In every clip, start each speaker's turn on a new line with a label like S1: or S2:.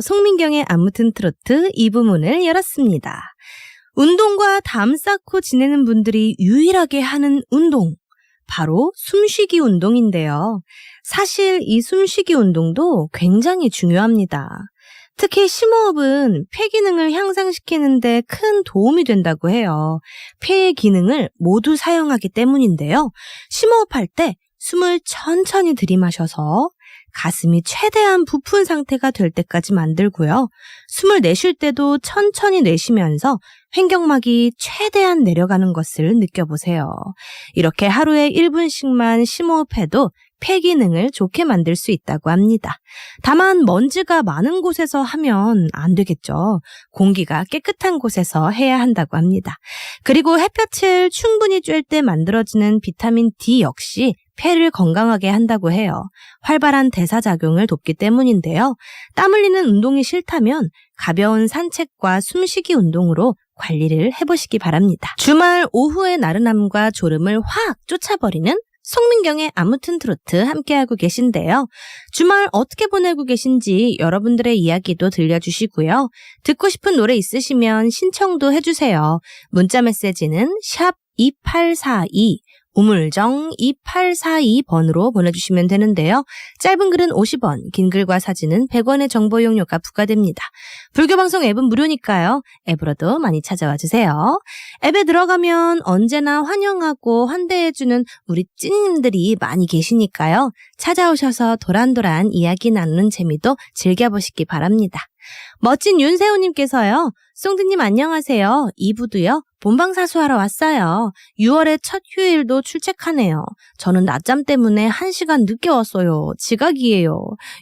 S1: 송민경의 아무튼 트로트 2부 문을 열었습니다. 운동과 담 쌓고 지내는 분들이 유일하게 하는 운동. 바로 숨쉬기 운동인데요. 사실 이 숨쉬기 운동도 굉장히 중요합니다. 특히 심호흡은 폐 기능을 향상시키는데 큰 도움이 된다고 해요. 폐의 기능을 모두 사용하기 때문인데요. 심호흡할 때 숨을 천천히 들이마셔서 가슴이 최대한 부푼 상태가 될 때까지 만들고요. 숨을 내쉴 때도 천천히 내쉬면서 횡격막이 최대한 내려가는 것을 느껴보세요. 이렇게 하루에 1분씩만 심호흡해도 폐 기능을 좋게 만들 수 있다고 합니다. 다만 먼지가 많은 곳에서 하면 안 되겠죠. 공기가 깨끗한 곳에서 해야 한다고 합니다. 그리고 햇볕을 충분히 쬐을 때 만들어지는 비타민 D 역시 폐를 건강하게 한다고 해요. 활발한 대사작용을 돕기 때문인데요. 땀 흘리는 운동이 싫다면 가벼운 산책과 숨쉬기 운동으로 관리를 해보시기 바랍니다. 주말 오후의 나른함과 졸음을 확 쫓아버리는 송민경의 아무튼 트로트 함께하고 계신데요. 주말 어떻게 보내고 계신지 여러분들의 이야기도 들려주시고요. 듣고 싶은 노래 있으시면 신청도 해주세요. 문자 메시지는 샵 2842, 우물정 2842번으로 보내주시면 되는데요. 짧은 글은 50원, 긴 글과 사진은 100원의 정보 용료가 부과됩니다. 불교방송 앱은 무료니까요. 앱으로도 많이 찾아와 주세요. 앱에 들어가면 언제나 환영하고 환대해주는 우리 찐님들이 많이 계시니까요. 찾아오셔서 도란도란 이야기 나누는 재미도 즐겨보시기 바랍니다. 멋진 윤세호님께서요. 송드님 안녕하세요. 2부도요. 본방 사수하러 왔어요. 6월의 첫 휴일도 출첵하네요. 저는 낮잠 때문에 1시간 늦게 왔어요. 지각이에요.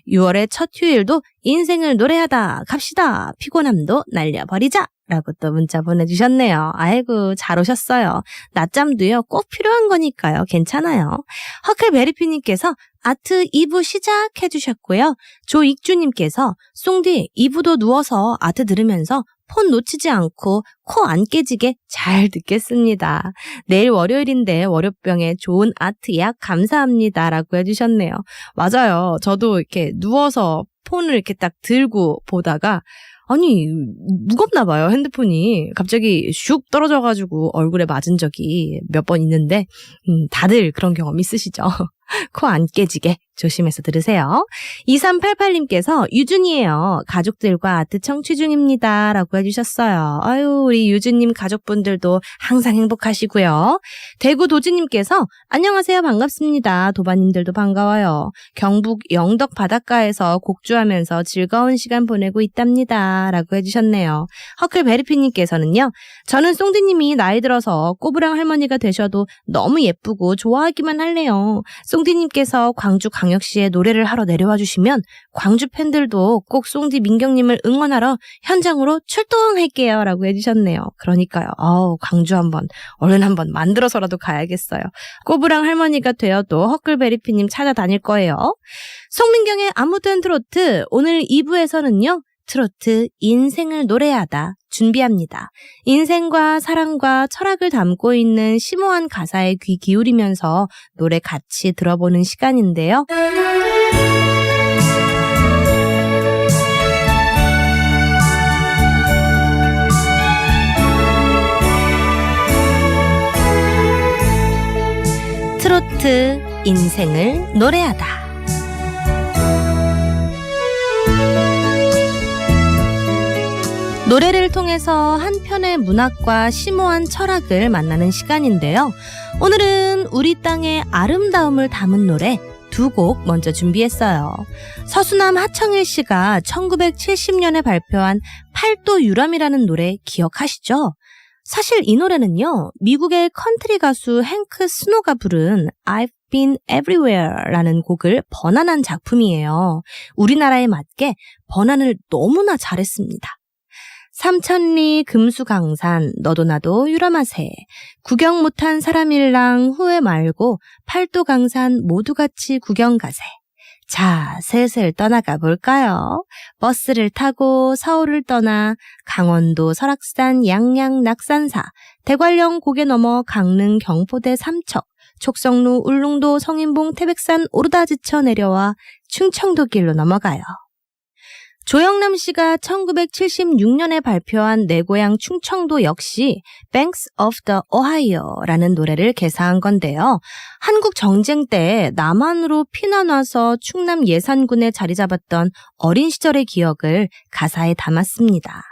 S1: 6월의 첫 휴일도 인생을 노래하다 갑시다. 피곤함도 날려버리자. 라고 또 문자 보내주셨네요. 아이고, 잘 오셨어요. 낮잠도요, 꼭 필요한 거니까요. 괜찮아요. 허클베리피님께서 아트 2부 시작해주셨고요. 조익주님께서 송디 2부도 누워서 아트 들으면서 폰 놓치지 않고 코 안 깨지게 잘 듣겠습니다. 내일 월요일인데 월요병에 좋은 아트 약 감사합니다. 라고 해주셨네요. 맞아요. 저도 이렇게 누워서 폰을 이렇게 딱 들고 보다가 아니 무겁나 봐요 핸드폰이 갑자기 슉 떨어져가지고 얼굴에 맞은 적이 몇 번 있는데 음, 다들 그런 경험 있으시죠? 코 안 깨지게 조심해서 들으세요. 2388님께서 유준이에요. 가족들과 아트 청취 중입니다. 라고 해주셨어요. 아유, 우리 유준님 가족분들도 항상 행복하시고요. 대구 도지님께서 안녕하세요. 반갑습니다. 도바님들도 반가워요. 경북 영덕 바닷가에서 곡주하면서 즐거운 시간 보내고 있답니다. 라고 해주셨네요. 허클베리피님께서는요. 저는 송디님이 나이 들어서 꼬부랑 할머니가 되셔도 너무 예쁘고 좋아하기만 할래요. 송디님께서 광주 광역시에 노래를 하러 내려와 주시면 광주 팬들도 꼭 송디 민경님을 응원하러 현장으로 출동할게요. 라고 해주셨네요. 그러니까요. 아우, 광주 한번, 얼른 한번 만들어서라도 가야겠어요. 꼬부랑 할머니가 되어도 허클베리피님 찾아다닐 거예요. 송민경의 아무튼 트로트, 오늘 2부에서는요. 트로트 인생을 노래하다 준비합니다. 인생과 사랑과 철학을 담고 있는 심오한 가사에 귀 기울이면서 노래 같이 들어보는 시간인데요. 트로트 인생을 노래하다. 노래를 통해서 한 편의 문학과 심오한 철학을 만나는 시간인데요. 오늘은 우리 땅의 아름다움을 담은 노래 두 곡 먼저 준비했어요. 서수남 하청일 씨가 1970년에 발표한 팔도 유람이라는 노래 기억하시죠? 사실 이 노래는요, 미국의 컨트리 가수 행크 스노가 부른 I've Been Everywhere 라는 곡을 번안한 작품이에요. 우리나라에 맞게 번안을 너무나 잘했습니다. 삼천리 금수강산 너도 나도 유람하세 구경 못한 사람일랑 후회 말고 팔도강산 모두 같이 구경 가세 자 슬슬 떠나가 볼까요? 버스를 타고 서울을 떠나 강원도 설악산 양양 낙산사 대관령 고개 넘어 강릉 경포대 삼척 촉성루 울릉도 성인봉 태백산 오르다 지쳐 내려와 충청도 길로 넘어가요. 조영남 씨가 1976년에 발표한 내 고향 충청도 역시 Banks of the Ohio라는 노래를 개사한 건데요. 한국 정쟁 때 남한으로 피난 와서 충남 예산군에 자리 잡았던 어린 시절의 기억을 가사에 담았습니다.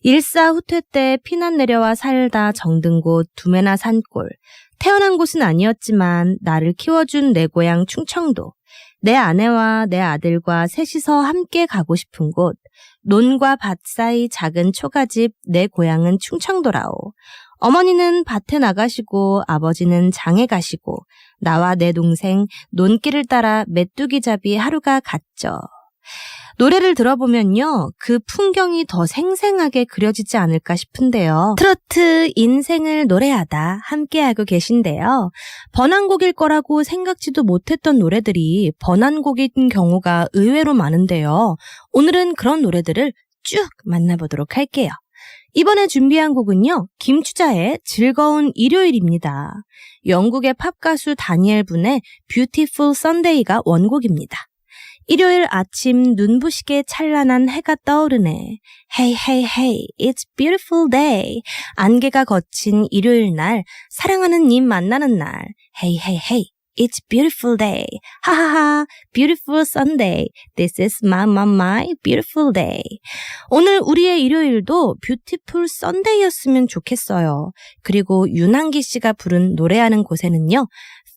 S1: 일사 후퇴 때 피난 내려와 살다 정든 곳 두메나 산골. 태어난 곳은 아니었지만 나를 키워준 내 고향 충청도. 내 아내와 내 아들과 셋이서 함께 가고 싶은 곳. 논과 밭 사이 작은 초가집 내 고향은 충청도라오. 어머니는 밭에 나가시고 아버지는 장에 가시고 나와 내 동생 논길을 따라 메뚜기 잡이 하루가 갔죠. 노래를 들어보면요, 그 풍경이 더 생생하게 그려지지 않을까 싶은데요. 트로트 인생을 노래하다 함께하고 계신데요. 번안곡일 거라고 생각지도 못했던 노래들이 번안곡인 경우가 의외로 많은데요. 오늘은 그런 노래들을 쭉 만나보도록 할게요. 이번에 준비한 곡은요, 김추자의 즐거운 일요일입니다. 영국의 팝 가수 다니엘 분의 Beautiful Sunday가 원곡입니다. 일요일 아침 눈부시게 찬란한 해가 떠오르네. Hey, hey, hey, it's beautiful day. 안개가 거친 일요일 날, 사랑하는 님 만나는 날. Hey, hey, hey, it's beautiful day. 하하하, beautiful Sunday. This is my, my, my beautiful day. 오늘 우리의 일요일도 beautiful Sunday였으면 좋겠어요. 그리고 윤한기 씨가 부른 노래하는 곳에는요,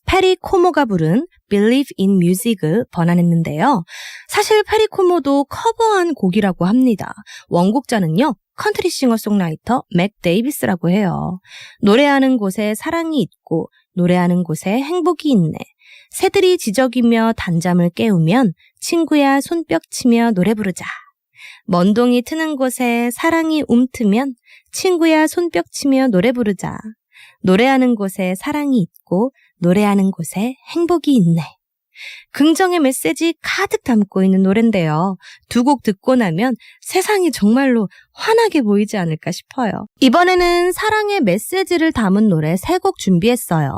S1: 페리 코모가 부른 Believe in Music을 번안했는데요. 사실 페리 코모도 커버한 곡이라고 합니다. 원곡자는요. 컨트리 싱어송라이터 맥 데이비스라고 해요. 노래하는 곳에 사랑이 있고 노래하는 곳에 행복이 있네. 새들이 지저귀며 단잠을 깨우면 친구야 손뼉 치며 노래 부르자. 먼동이 트는 곳에 사랑이 움트면 친구야 손뼉 치며 노래 부르자. 노래하는 곳에 사랑이 있고 노래하는 곳에 행복이 있네. 긍정의 메시지 가득 담고 있는 노래인데요. 두 곡 듣고 나면 세상이 정말로 환하게 보이지 않을까 싶어요. 이번에는 사랑의 메시지를 담은 노래 세 곡 준비했어요.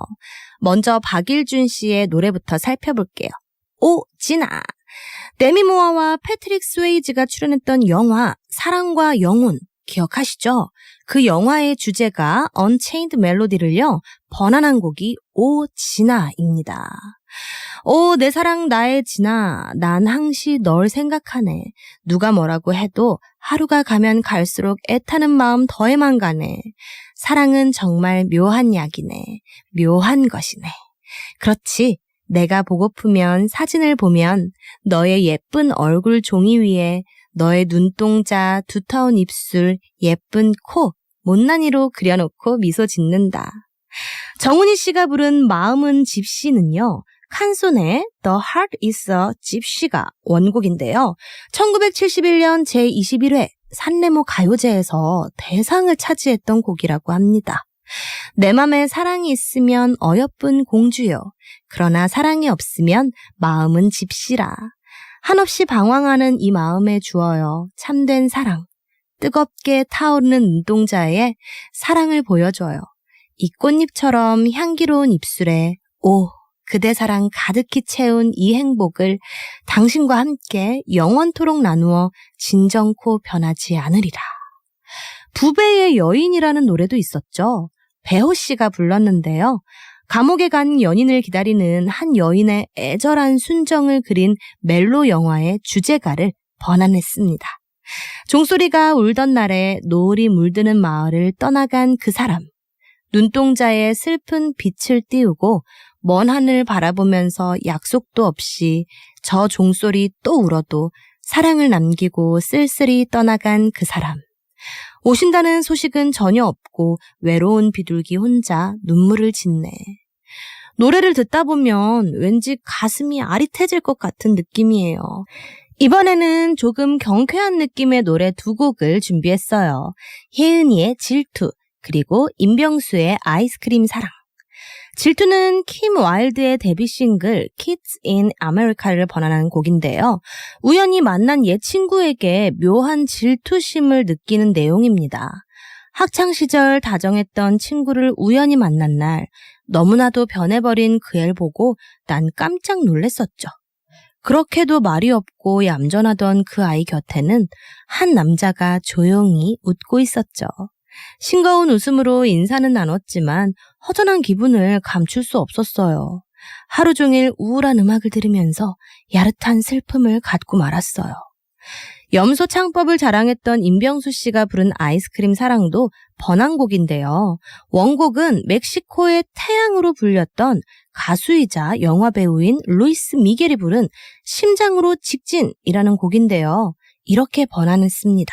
S1: 먼저 박일준 씨의 노래부터 살펴볼게요. 오, 진아. 데미 모아와 패트릭 스웨이즈가 출연했던 영화 사랑과 영혼 기억하시죠? 그 영화의 주제가 Unchained 멜로디를요, 번안한 곡이 오 진아입니다. 오, 내 사랑 나의 진아. 난 항시 널 생각하네. 누가 뭐라고 해도 하루가 가면 갈수록 애타는 마음 더해만 가네. 사랑은 정말 묘한 약이네. 묘한 것이네. 그렇지. 내가 보고프면 사진을 보면 너의 예쁜 얼굴 종이 위에 너의 눈동자, 두터운 입술, 예쁜 코, 못난이로 그려놓고 미소 짓는다. 정훈이 씨가 부른 마음은 집시는요. 칸손의 The Heart is a Gypsy가 원곡인데요. 1971년 제21회 산레모 가요제에서 대상을 차지했던 곡이라고 합니다. 내 맘에 사랑이 있으면 어여쁜 공주요. 그러나 사랑이 없으면 마음은 집시라. 한없이 방황하는 이 마음에 주어요. 참된 사랑. 뜨겁게 타오르는 눈동자에 사랑을 보여줘요. 이 꽃잎처럼 향기로운 입술에 오 그대 사랑 가득히 채운 이 행복을 당신과 함께 영원토록 나누어 진정코 변하지 않으리라. 부배의 여인이라는 노래도 있었죠. 배호 씨가 불렀는데요. 감옥에 간 연인을 기다리는 한 여인의 애절한 순정을 그린 멜로 영화의 주제가를 번안했습니다. 종소리가 울던 날에 노을이 물드는 마을을 떠나간 그 사람. 눈동자에 슬픈 빛을 띄우고 먼 하늘 바라보면서 약속도 없이 저 종소리 또 울어도 사랑을 남기고 쓸쓸히 떠나간 그 사람. 오신다는 소식은 전혀 없고 외로운 비둘기 혼자 눈물을 짓네. 노래를 듣다 보면 왠지 가슴이 아릿해질 것 같은 느낌이에요. 이번에는 조금 경쾌한 느낌의 노래 두 곡을 준비했어요. 혜은이의 질투, 그리고 임병수의 아이스크림 사랑. 질투는 킴 와일드의 데뷔 싱글 Kids in America를 번안한 곡인데요. 우연히 만난 옛 친구에게 묘한 질투심을 느끼는 내용입니다. 학창 시절 다정했던 친구를 우연히 만난 날 너무나도 변해버린 그 애를 보고 난 깜짝 놀랐었죠. 그렇게도 말이 없고 얌전하던 그 아이 곁에는 한 남자가 조용히 웃고 있었죠. 싱거운 웃음으로 인사는 나눴지만 허전한 기분을 감출 수 없었어요. 하루 종일 우울한 음악을 들으면서 야릇한 슬픔을 갖고 말았어요. 염소 창법을 자랑했던 임병수 씨가 부른 아이스크림 사랑도 번안곡인데요. 원곡은 멕시코의 태양으로 불렸던 가수이자 영화 배우인 루이스 미겔이 부른 심장으로 직진이라는 곡인데요. 이렇게 번안했습니다.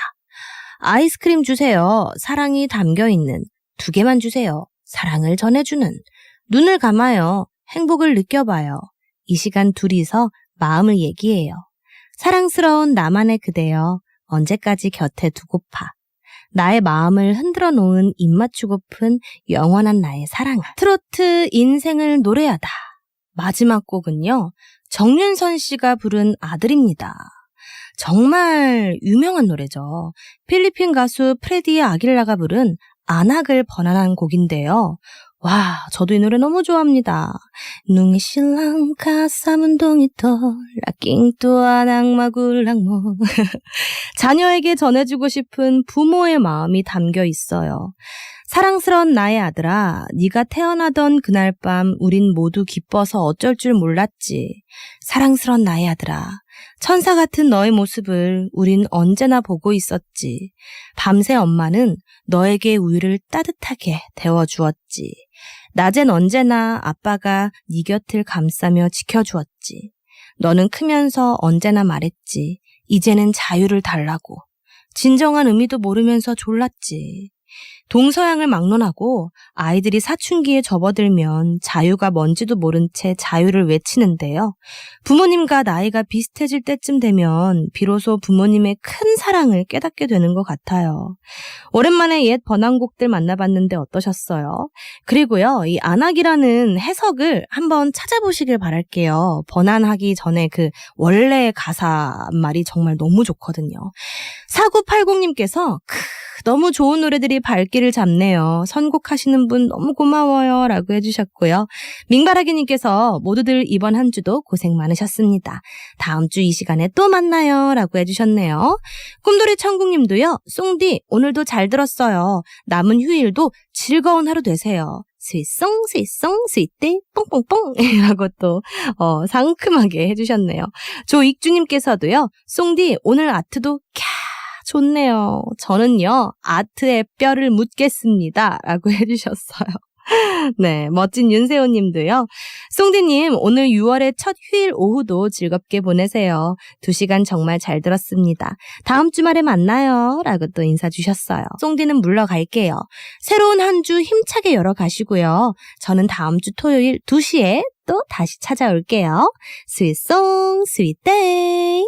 S1: 아이스크림 주세요. 사랑이 담겨 있는 두 개만 주세요. 사랑을 전해주는 눈을 감아요. 행복을 느껴봐요. 이 시간 둘이서 마음을 얘기해요. 사랑스러운 나만의 그대여 언제까지 곁에 두고파. 나의 마음을 흔들어 놓은 입 맞추고픈 영원한 나의 사랑아. 트로트 인생을 노래하다. 마지막 곡은요. 정윤선 씨가 부른 아들입니다. 정말 유명한 노래죠. 필리핀 가수 프레디 아길라가 부른 안악을 번안한 곡인데요. 와, 저도 이 노래 너무 좋아합니다. 능이 신랑 가사문 동이 터 라킹 또한 악마 굴랑모 자녀에게 전해주고 싶은 부모의 마음이 담겨 있어요. 사랑스러운 나의 아들아, 네가 태어나던 그날 밤 우린 모두 기뻐서 어쩔 줄 몰랐지. 사랑스러운 나의 아들아, 천사 같은 너의 모습을 우린 언제나 보고 있었지. 밤새 엄마는 너에게 우유를 따뜻하게 데워주었지. 낮엔 언제나 아빠가 네 곁을 감싸며 지켜주었지. 너는 크면서 언제나 말했지. 이제는 자유를 달라고. 진정한 의미도 모르면서 졸랐지. 동서양을 막론하고 아이들이 사춘기에 접어들면 자유가 뭔지도 모른 채 자유를 외치는데요. 부모님과 나이가 비슷해질 때쯤 되면 비로소 부모님의 큰 사랑을 깨닫게 되는 것 같아요. 오랜만에 옛 번안곡들 만나봤는데 어떠셨어요? 그리고요, 이 안악이라는 해석을 한번 찾아보시길 바랄게요. 번안하기 전에 그 원래 가사 말이 정말 너무 좋거든요. 4980님께서 크, 너무 좋은 노래들이 발길을 잡네요. 선곡하시는 분 너무 고마워요. 라고 해주셨고요. 민바라기님께서 모두들 이번 한 주도 고생 많으셨습니다. 다음 주 이 시간에 또 만나요. 라고 해주셨네요. 꿈돌이 천국님도요. 송디 오늘도 잘 들었어요. 남은 휴일도 즐거운 하루 되세요. 스윗송 스윗송 스윗대 뽕뽕뽕 라고 또 어, 상큼하게 해주셨네요. 조익주님께서도요. 송디 오늘 아트도 캬 좋네요. 저는요, 아트에 뼈를 묻겠습니다. 라고 해주셨어요. 네, 멋진 윤세호 님도요. 송디님, 오늘 6월의 첫 휴일 오후도 즐겁게 보내세요. 두 시간 정말 잘 들었습니다. 다음 주말에 만나요. 라고 또 인사 주셨어요. 송디는 물러갈게요. 새로운 한 주 힘차게 열어가시고요. 저는 다음 주 토요일 2시에 또 다시 찾아올게요. 스윗송, 스윗데이!